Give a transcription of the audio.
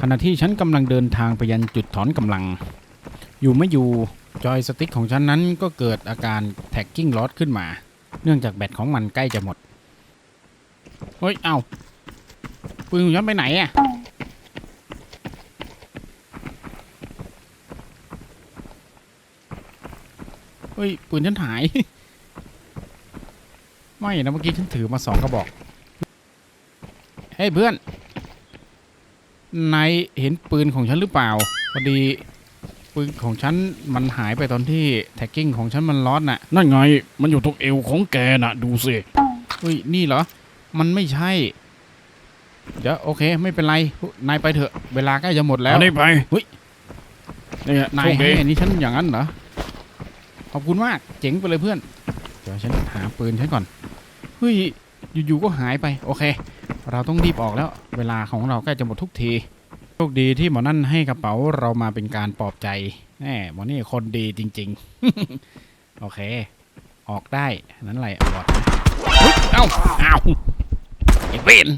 ขณะที่ฉันกำลังเดินทางไปยันจุดถอนกำลัง อยู่ไม่อยู่จอยสติ๊กของฉันนั้นก็เกิดอาการแท็กกิ้งลอสขึ้นมา เนื่องจากแบตของมันใกล้จะหมด เฮ้ย เอาปืนของฉันไปไหนอะเฮ้ย ปืนฉันหาย ไม่นะเมื่อกี้ฉันถือมาสองกระบอก เฮ้ยเพื่อน นายเห็นปืนของฉันหรือเปล่าพอดีปืนของฉันมันหายไปตอนที่แท็กกิ้งของฉันมันล็อตน่ะนั่นไง มันอยู่ตรงเอวของแกน่ะ ดูสิเฮ้ยนี่เหรอ มันไม่ใช่ เดี๋ยวโอเค ไม่เป็นไร นายไปเถอะ เวลาใกล้จะหมดแล้วเอานี่ไปเฮ้ยเนี่ยนาโชยคให้ดีอันนี้ฉันอย่างนั้นเหรอ ขอบคุณมาก เจ๋งไปเลยเพื่อน เดี๋ยวฉันหาปืนฉันก่อน เฮ้ย อยู่ๆก็หายไป โอเค เราต้องรีบออกแล้วเวลาของเราใกล้จะหมดทุกทีโชคดีที่หมอนั่นให้กระเป๋าเรามาเป็นการปลอบใจแหมหมอนี่คนดีจริง ๆ โอเค ออกได้นั้นไรบอดเฮ้ยเอ้าเอ้าไอ้เวน